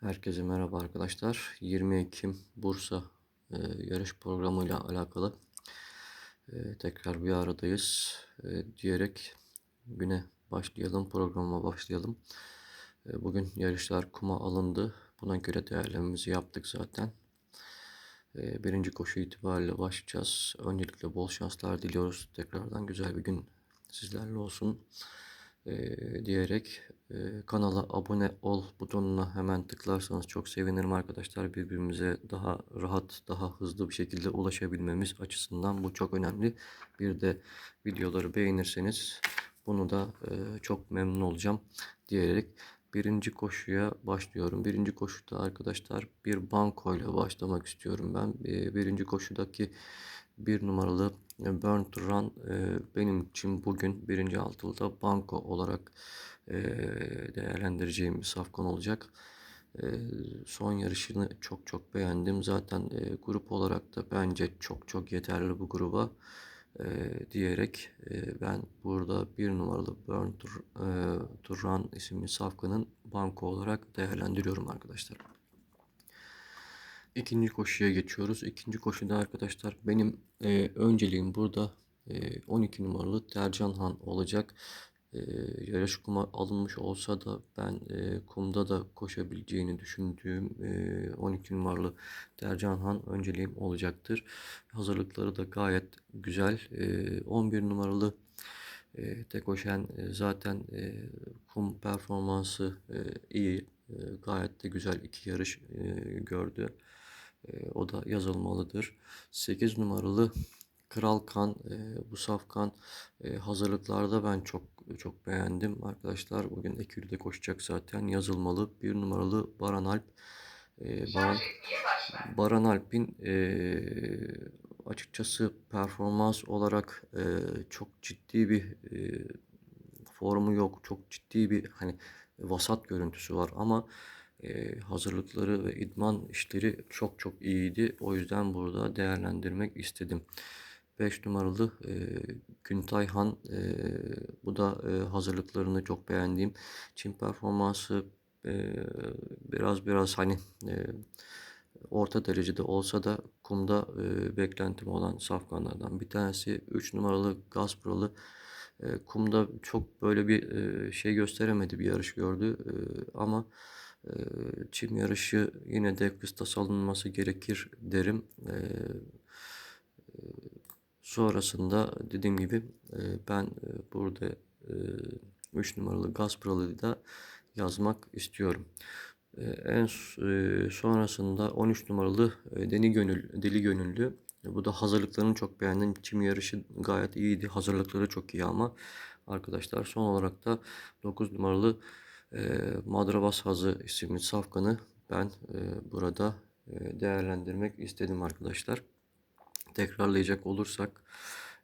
Herkese merhaba arkadaşlar. 20 Ekim Bursa e, yarış programıyla alakalı e, tekrar bir aradayız e, diyerek güne başlayalım, programa başlayalım. E, bugün yarışlar kuma alındı. Buna göre değerlememizi yaptık zaten. E, birinci koşu itibariyle başlayacağız. Öncelikle bol şanslar diliyoruz. Tekrardan güzel bir gün sizlerle olsun e, diyerek e, kanala abone ol butonuna hemen tıklarsanız çok sevinirim arkadaşlar. Birbirimize daha rahat, daha hızlı bir şekilde ulaşabilmemiz açısından bu çok önemli. Bir de videoları beğenirseniz bunu da e, çok memnun olacağım diyerek birinci koşuya başlıyorum. Birinci koşuda arkadaşlar bir banko ile başlamak istiyorum ben. E, birinci koşudaki bir numaralı Burn to Run e, benim için bugün birinci altılıda banko olarak e, değerlendireceğim bir safkan olacak. E, son yarışını çok çok beğendim. Zaten e, grup olarak da bence çok çok yeterli bu gruba e, diyerek e, ben burada bir numaralı Burn e, to Run isimli safkanın banko olarak değerlendiriyorum arkadaşlar. İkinci koşuya geçiyoruz. İkinci koşuda arkadaşlar benim e, önceliğim burada e, 12 numaralı Tercan Han olacak. E, yarış kuma alınmış olsa da ben e, kumda da koşabileceğini düşündüğüm e, 12 numaralı Tercan Han önceliğim olacaktır. Hazırlıkları da gayet güzel. E, 11 numaralı e, Tekoşen e, zaten e, kum performansı e, iyi. E, gayet de güzel iki yarış e, gördü. E, o da yazılmalıdır. 8 numaralı Kral Kan, e, bu safkan e, hazırlıklarda ben çok çok beğendim arkadaşlar. Bugün Ekür'de koşacak zaten yazılmalı. Bir numaralı Baran Alp. E, Baran, Baran Alp'in e, açıkçası performans olarak e, çok ciddi bir formu yok. Çok ciddi bir hani vasat görüntüsü var ama e, hazırlıkları ve idman işleri çok çok iyiydi. O yüzden burada değerlendirmek istedim. 5 numaralı e, Güntay Han e, bu da e, hazırlıklarını çok beğendiğim. Çin performansı e, biraz biraz hani e, orta derecede olsa da kumda e, beklentim olan safkanlardan bir tanesi. 3 numaralı Gazpro'lu e, kumda çok böyle bir e, şey gösteremedi bir yarış gördü e, ama çim yarışı yine de kıstas alınması gerekir derim. E, sonrasında dediğim gibi e, ben e, burada e, 3 numaralı Gazpro'lu da yazmak istiyorum. E, en sonrasında 13 numaralı Deli Gönül Deli Gönüllü bu da hazırlıklarını çok beğendim. Çim yarışı gayet iyiydi. Hazırlıkları çok iyi ama arkadaşlar son olarak da 9 numaralı e, Madrabas Hazı isimli safkanı ben e, burada e, değerlendirmek istedim arkadaşlar. Tekrarlayacak olursak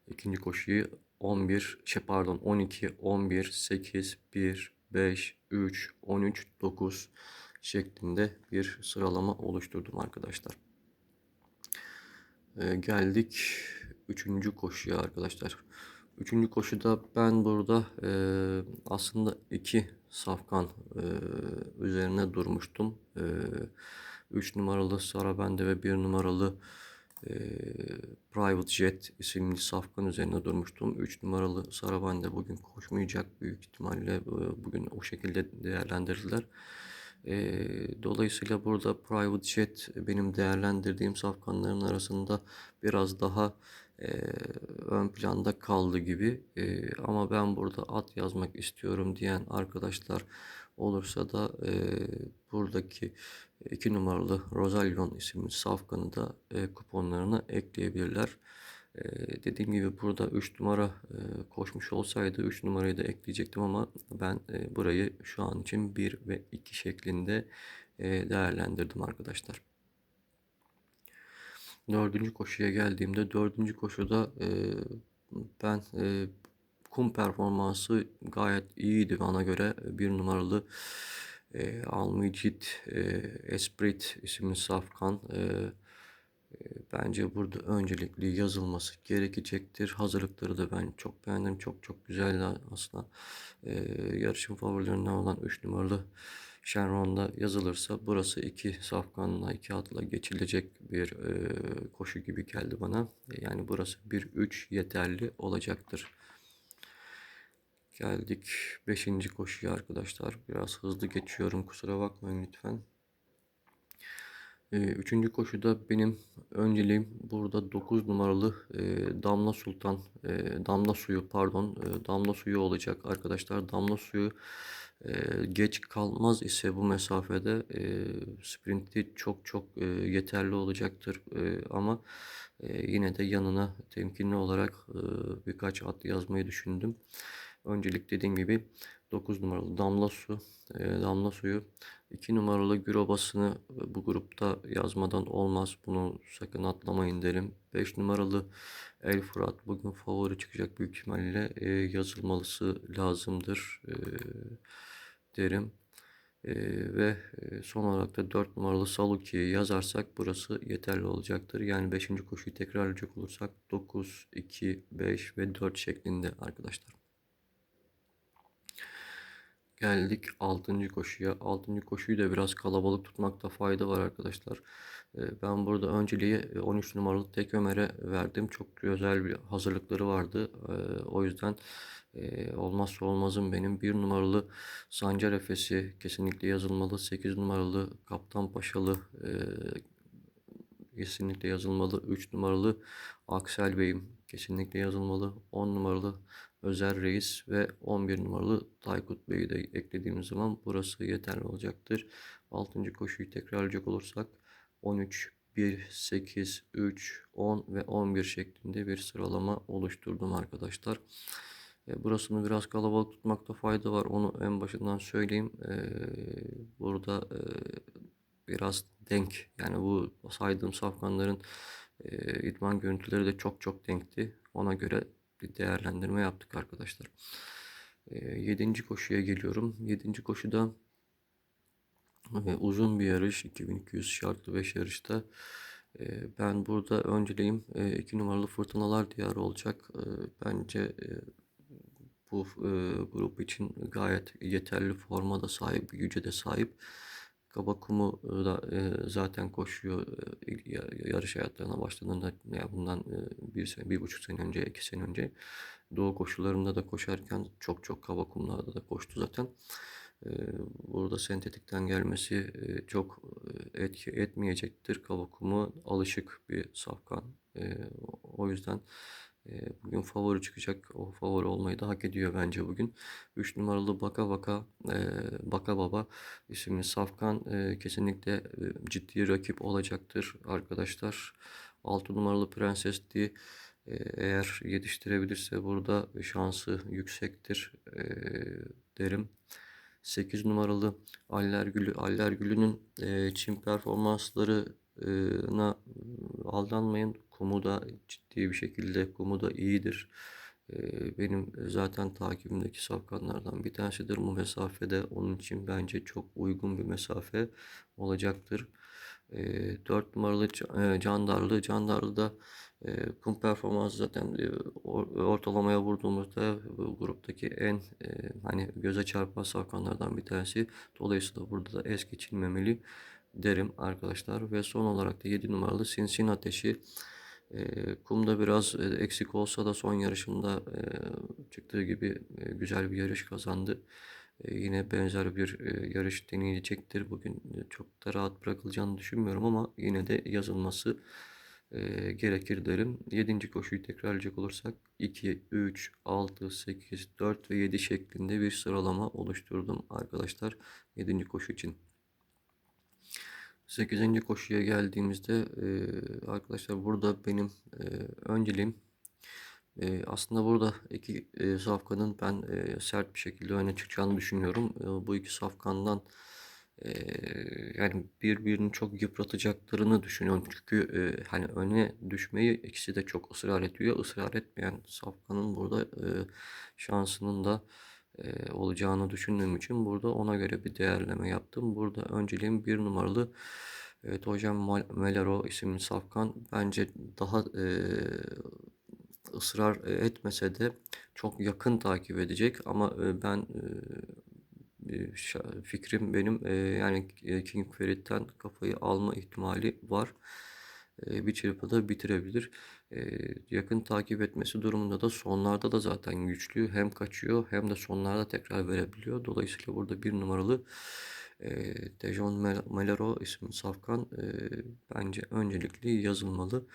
ikinci koşuyu 11 şey pardon 12 11 8 1 5 3 13 9 şeklinde bir sıralama oluşturdum arkadaşlar. E, geldik üçüncü koşuya arkadaşlar. Üçüncü koşuda ben burada e, aslında iki safkan e, üzerine durmuştum. E, üç numaralı Sarabende ve bir numaralı e, Private Jet isimli safkan üzerine durmuştum. 3 numaralı Sarabande bugün koşmayacak büyük ihtimalle e, bugün o şekilde değerlendirdiler. E, dolayısıyla burada Private Jet benim değerlendirdiğim safkanların arasında biraz daha e, ön planda kaldı gibi. E, ama ben burada at yazmak istiyorum diyen arkadaşlar olursa da e, buradaki 2 numaralı Rosalyon isimli safkanı da e, kuponlarına ekleyebilirler. E, dediğim gibi burada 3 numara e, koşmuş olsaydı 3 numarayı da ekleyecektim ama ben e, burayı şu an için 1 ve 2 şeklinde e, değerlendirdim arkadaşlar. Dördüncü koşuya geldiğimde dördüncü koşuda e, ben e, kum performansı gayet iyiydi bana göre. Bir numaralı e, Almicit e, Esprit isimli safkan e, e, bence burada öncelikli yazılması gerekecektir. Hazırlıkları da ben çok beğendim. Çok çok güzeldi aslında. E, yarışın favorilerinden olan 3 numaralı Shenron'da yazılırsa burası iki safkanla iki atla geçilecek bir e, koşu gibi geldi bana. Yani burası 1-3 yeterli olacaktır. Geldik 5. koşuya arkadaşlar. Biraz hızlı geçiyorum kusura bakmayın lütfen. Ee, Üçüncü koşuda benim önceliğim burada 9 numaralı e, damla sultan, e, damla suyu pardon, e, damla suyu olacak arkadaşlar. Damla suyu e, geç kalmaz ise bu mesafede e, sprinti çok çok e, yeterli olacaktır. E, ama e, yine de yanına temkinli olarak e, birkaç at yazmayı düşündüm. Öncelik dediğim gibi 9 numaralı damla su, e, damla suyu 2 numaralı gürobasını e, bu grupta yazmadan olmaz. Bunu sakın atlamayın derim. 5 numaralı El Fırat bugün favori çıkacak büyük ihtimalle e, yazılmalısı lazımdır e, derim. E, ve e, son olarak da 4 numaralı Saluki'yi yazarsak burası yeterli olacaktır. Yani 5. koşuyu tekrarlayacak olursak 9, 2, 5 ve 4 şeklinde arkadaşlar. Geldik 6. koşuya. 6. koşuyu da biraz kalabalık tutmakta fayda var arkadaşlar. Ee, Ben burada önceliği e, 13 numaralı tek Ömer'e verdim. Çok özel bir hazırlıkları vardı. Ee, O yüzden e, olmazsa olmazım benim. 1 numaralı Sancar Efes'i kesinlikle yazılmalı. 8 numaralı Kaptan Paşalı e, kesinlikle yazılmalı. 3 numaralı Aksel Bey'im kesinlikle yazılmalı. 10 numaralı Özer Reis ve 11 numaralı Taykut Bey'i de eklediğimiz zaman burası yeterli olacaktır. 6. koşuyu tekrarlayacak olursak 13, 1, 8, 3, 10 ve 11 şeklinde bir sıralama oluşturdum arkadaşlar. E, Burasını biraz kalabalık tutmakta fayda var. Onu en başından söyleyeyim. E, Burada e, biraz denk. Yani bu saydığım safkanların idman görüntüleri de çok çok denkti. Ona göre bir değerlendirme yaptık arkadaşlar. E, yedinci koşuya geliyorum. Yedinci koşuda e, uzun bir yarış. 2200 şartlı 5 yarışta. E, ben burada önceliğim 2 numaralı Fırtınalar Diyarı olacak. E, bence e, bu e, grup için gayet yeterli forma da sahip, güce de sahip. Kabakumu da e, zaten koşuyor e, yarış hayatlarına başladığında ya bundan e, bir sene, bir buçuk sene önce, iki sene önce doğu koşularında da koşarken çok çok kabakumlarda da koştu zaten. E, burada sentetikten gelmesi e, çok e, etki etmeyecektir. Kabakumu alışık bir safkan. E, o yüzden e, bugün favori çıkacak. O favori olmayı da hak ediyor bence bugün. 3 numaralı Baka Baka Baka Baba isimli Safkan kesinlikle ciddi rakip olacaktır arkadaşlar. 6 numaralı Prenses D eğer yetiştirebilirse burada şansı yüksektir derim. 8 numaralı Aller Gülü. Aller Gülü'nün e, çim performanslarına aldanmayın. Kumu da ciddi bir şekilde kumu da iyidir. Benim zaten takibimdeki safkanlardan bir tanesidir. Bu mesafede onun için bence çok uygun bir mesafe olacaktır. E, 4 numaralı Ca- Candarlı. Candarlı da e, kum performansı zaten or- ortalamaya vurduğumuzda bu gruptaki en hani göze çarpan safkanlardan bir tanesi. Dolayısıyla burada da es geçilmemeli derim arkadaşlar. Ve son olarak da 7 numaralı Sinsin Ateşi. E, kumda biraz e, eksik olsa da son yarışında e, çıktığı gibi e, güzel bir yarış kazandı. E, yine benzer bir e, yarış deneyecektir. Bugün e, çok da rahat bırakılacağını düşünmüyorum ama yine de yazılması e, gerekir derim. 7. koşuyu tekrarlayacak olursak 2, 3, 6, 8, 4 ve 7 şeklinde bir sıralama oluşturdum arkadaşlar 7. koşu için. 8. koşuya geldiğimizde e, arkadaşlar burada benim e, önceliğim e, aslında burada iki e, safkanın ben e, sert bir şekilde öne çıkacağını düşünüyorum. E, bu iki safkandan e, yani birbirini çok yıpratacaklarını düşünüyorum. Çünkü e, hani öne düşmeyi ikisi de çok ısrar ediyor. Israr etmeyen safkanın burada e, şansının da e, olacağını düşündüğüm için burada ona göre bir değerleme yaptım. Burada önceliğim bir numaralı e, Tojem Mal- Melero isimli safkan bence daha e, ısrar etmese de çok yakın takip edecek ama e, ben e, fikrim benim. E, yani King Ferit'ten kafayı alma ihtimali var. Bir çırpıda bitirebilir. Yakın takip etmesi durumunda da sonlarda da zaten güçlü. Hem kaçıyor hem de sonlarda tekrar verebiliyor. Dolayısıyla burada bir numaralı Dejon Mel- Melero isimli safkan bence öncelikli yazılmalı.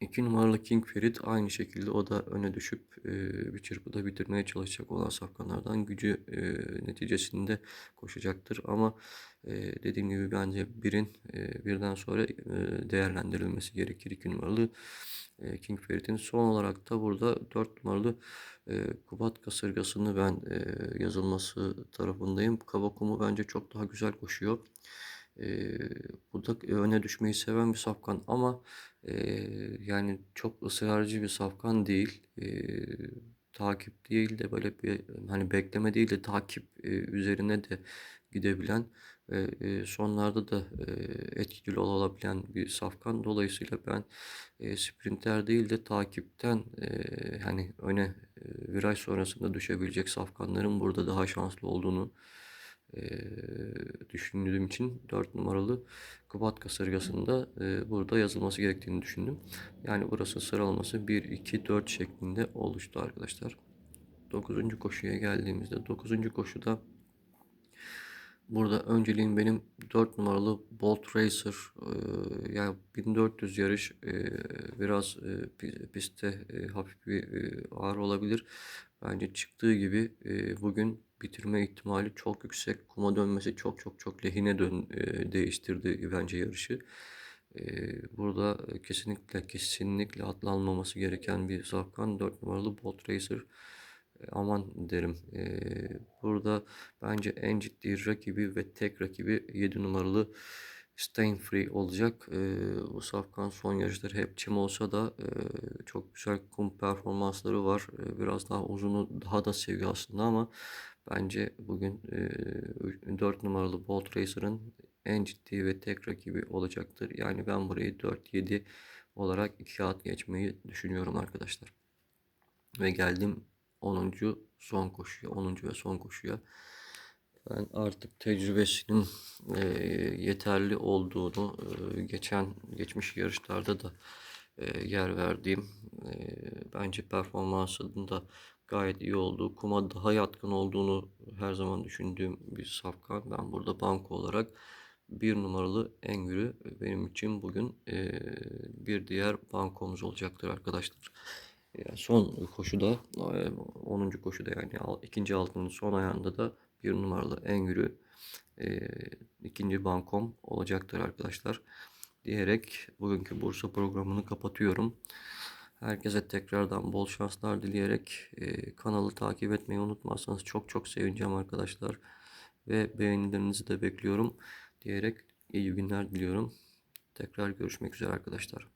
2 numaralı King Ferit aynı şekilde o da öne düşüp e, bir çırpıda bitirmeye çalışacak olan safkanlardan gücü e, neticesinde koşacaktır. Ama e, dediğim gibi bence birin birden sonra değerlendirilmesi gerekir 2 numaralı King Ferit'in. Son olarak da burada 4 numaralı Kubat kasırgasını ben yazılması tarafındayım. Kabakumu bence çok daha güzel koşuyor. E, bu da öne düşmeyi seven bir safkan ama e, yani çok ısrarcı bir safkan değil. E, takip değil de böyle bir hani bekleme değil de takip e, üzerine de gidebilen ve e, sonlarda da e, etkili olabilen bir safkan. Dolayısıyla ben e, sprinter değil de takipten e, hani öne e, viraj sonrasında düşebilecek safkanların burada daha şanslı olduğunu düşündüğüm için 4 numaralı Kubat kasırgasında burada yazılması gerektiğini düşündüm. Yani burası sıralaması 1, 2, 4 şeklinde oluştu arkadaşlar. 9. koşuya geldiğimizde 9. koşuda Burada önceliğim benim 4 numaralı Bolt Racer yani 1400 yarış biraz pi- pistte hafif bir ağır olabilir. Bence çıktığı gibi ee, bugün bitirme ihtimali çok yüksek. Kuma dönmesi çok çok çok lehine dön ee, değiştirdi bence yarışı. Ee, burada kesinlikle kesinlikle atlanmaması gereken bir safkan 4 numaralı Bolt Racer. E, aman derim. E, burada bence en ciddi rakibi ve tek rakibi 7 numaralı Stain Free olacak. E, bu safkan son yarışları hep çim olsa da e, çok güzel kum performansları var. E, biraz daha uzunu daha da seviyor aslında ama bence bugün e, 4 numaralı Bolt Racer'ın en ciddi ve tek rakibi olacaktır. Yani ben burayı 4-7 olarak 2 kağıt geçmeyi düşünüyorum arkadaşlar. Ve geldim 10. son koşuya, 10. ve son koşuya. Ben artık tecrübesinin e, yeterli olduğunu e, geçen geçmiş yarışlarda da e, yer verdiğim e, bence performansının da gayet iyi olduğu, kuma daha yatkın olduğunu her zaman düşündüğüm bir safkan. Ben burada banko olarak bir numaralı Engür'ü benim için bugün e, bir diğer bankomuz olacaktır arkadaşlar. Yani son koşuda 10. koşuda yani ikinci altının son ayağında da bir numaralı Engür'ü e, ikinci bankom olacaktır arkadaşlar. Diyerek bugünkü Bursa programını kapatıyorum. Herkese tekrardan bol şanslar dileyerek e, kanalı takip etmeyi unutmazsanız çok çok sevineceğim arkadaşlar. Ve beğenilerinizi de bekliyorum diyerek iyi günler diliyorum. Tekrar görüşmek üzere arkadaşlar.